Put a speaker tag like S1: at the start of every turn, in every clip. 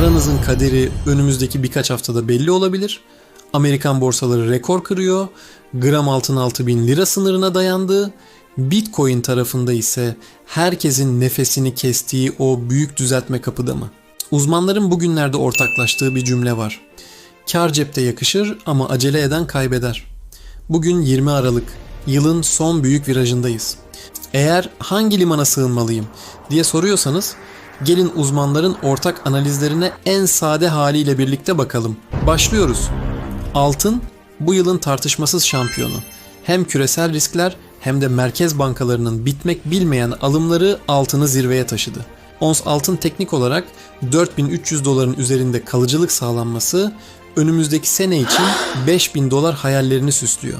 S1: Paranızın kaderi önümüzdeki birkaç haftada belli olabilir. Amerikan borsaları rekor kırıyor. Gram altın 6000 lira sınırına dayandı. Bitcoin tarafında ise herkesin nefesini kestiği o büyük düzeltme kapıda mı? Uzmanların bugünlerde ortaklaştığı bir cümle var. Kar cepte yakışır ama acele eden kaybeder. Bugün 20 Aralık, yılın son büyük virajındayız. Eğer hangi limana sığınmalıyım diye soruyorsanız gelin uzmanların ortak analizlerine en sade haliyle birlikte bakalım. Başlıyoruz. Altın bu yılın tartışmasız şampiyonu. Hem küresel riskler hem de merkez bankalarının bitmek bilmeyen alımları altını zirveye taşıdı. Ons altın teknik olarak 4300 doların üzerinde kalıcılık sağlanması önümüzdeki sene için 5000 dolar hayallerini süslüyor.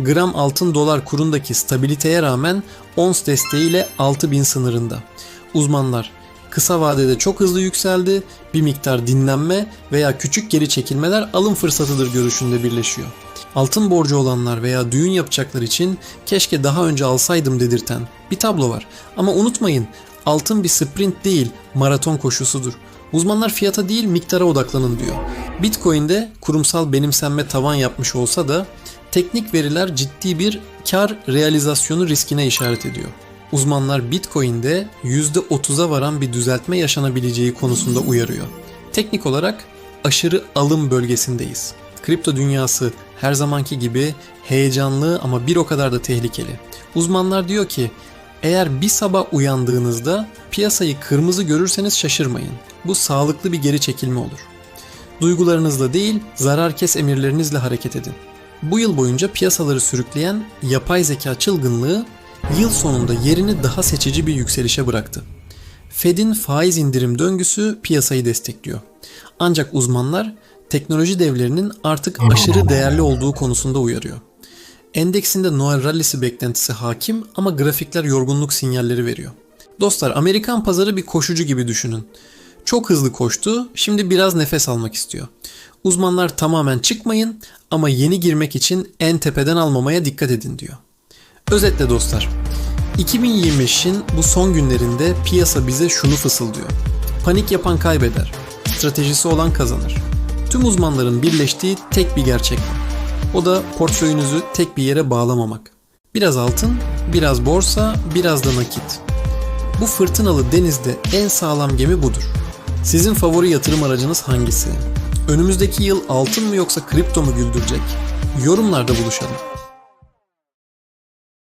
S1: Gram altın dolar kurundaki stabiliteye rağmen ons desteğiyle 6000 sınırında. Uzmanlar kısa vadede çok hızlı yükseldi, bir miktar dinlenme veya küçük geri çekilmeler alım fırsatıdır görüşünde birleşiyor. Altın borcu olanlar veya düğün yapacaklar için keşke daha önce alsaydım dedirten bir tablo var. Ama unutmayın altın bir sprint değil maraton koşusudur. Uzmanlar fiyata değil miktara odaklanın diyor. Bitcoin'de kurumsal benimsenme tavan yapmış olsa da teknik veriler ciddi bir kar realizasyonu riskine işaret ediyor. Uzmanlar Bitcoin'de %30'a varan bir düzeltme yaşanabileceği konusunda uyarıyor. Teknik olarak aşırı alım bölgesindeyiz. Kripto dünyası her zamanki gibi heyecanlı ama bir o kadar da tehlikeli. Uzmanlar diyor ki eğer bir sabah uyandığınızda piyasayı kırmızı görürseniz şaşırmayın. Bu sağlıklı bir geri çekilme olur. Duygularınızla değil, zarar kes emirlerinizle hareket edin. Bu yıl boyunca piyasaları sürükleyen yapay zeka çılgınlığı yıl sonunda yerini daha seçici bir yükselişe bıraktı. Fed'in faiz indirim döngüsü piyasayı destekliyor. Ancak uzmanlar teknoloji devlerinin artık aşırı değerli olduğu konusunda uyarıyor. Endeksinde Noel rallisi beklentisi hakim ama grafikler yorgunluk sinyalleri veriyor. Dostlar Amerikan pazarı bir koşucu gibi düşünün. Çok hızlı koştu, şimdi biraz nefes almak istiyor. Uzmanlar tamamen çıkmayın ama yeni girmek için en tepeden almamaya dikkat edin diyor. Özetle dostlar, 2025'in bu son günlerinde piyasa bize şunu fısıldıyor. Panik yapan kaybeder, stratejisi olan kazanır. Tüm uzmanların birleştiği tek bir gerçek var. O da portföyünüzü tek bir yere bağlamamak. Biraz altın, biraz borsa, biraz da nakit. Bu fırtınalı denizde en sağlam gemi budur. Sizin favori yatırım aracınız hangisi? Önümüzdeki yıl altın mı yoksa kripto mu güldürecek? Yorumlarda buluşalım.